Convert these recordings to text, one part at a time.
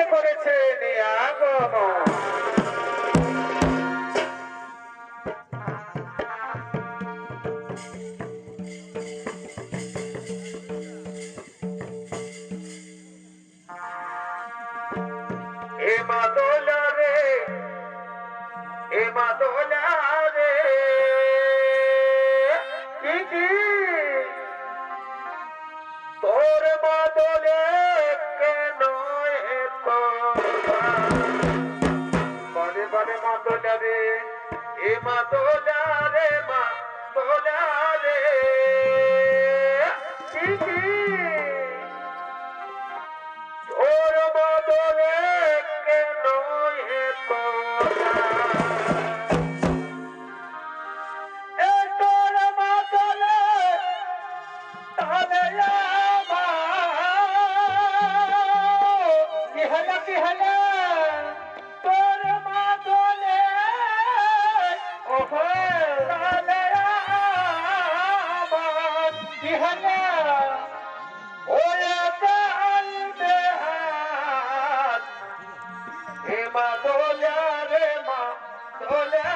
তিনি করেছেন আগমন। এমা দোলা রে এমা দোলা রে। কি? তোর Oh ole.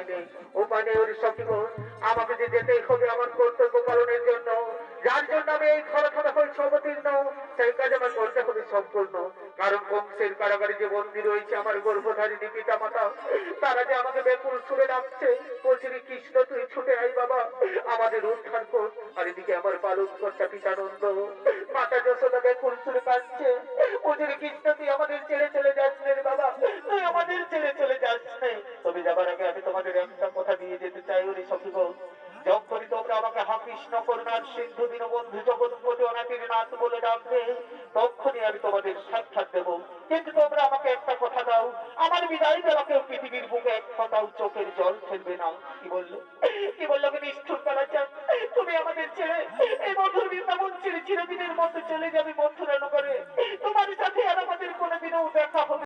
উপায় নেই উপায় নেই ওর আমাকে যে যেতেই হবে আমার কর্তব্য পালনের জন্য। যার জন্য আমি এই খরা খরা হয়েছি অবতীর্ণ সেই কাজ আমার করতে হবে সম্পূর্ণ। কারণ কংসের কারাগারে যে বন্দী রয়েছে, আমার গর্ভধারিণী পিতা মাতা তারা যে আমাকে বেকুল ছুড়ে ডাকছে, বলছে কৃষ্ণ, তুই ছুটে আই বাবা, আমাদের উদ্ধার কর। আর এদিকে আমার পালন কর্তা পিতানন্দ, মাতা যশোদা নাথ বলে ডাকবে। তখনই আমি তোমাদের সাক্ষাৎ দেব। কিন্তু তোমরা আমাকে একটা কথা দাও। আমার বিদায় বেলাকেও পৃথিবীর বুকে এক ফোঁটাও চোখের জল ফেলবে না। কি বলল? কি বলল কি নিষ্ঠুর কালাচান তুমি আমাদের ছেড়ে এই মধুর বৃন্দাবন ছেড়ে চিরদিনের মতো চলে যাবে মথুরা নগরে তোমার সাথে আর আমাদের কোনোদিনও দেখা হবে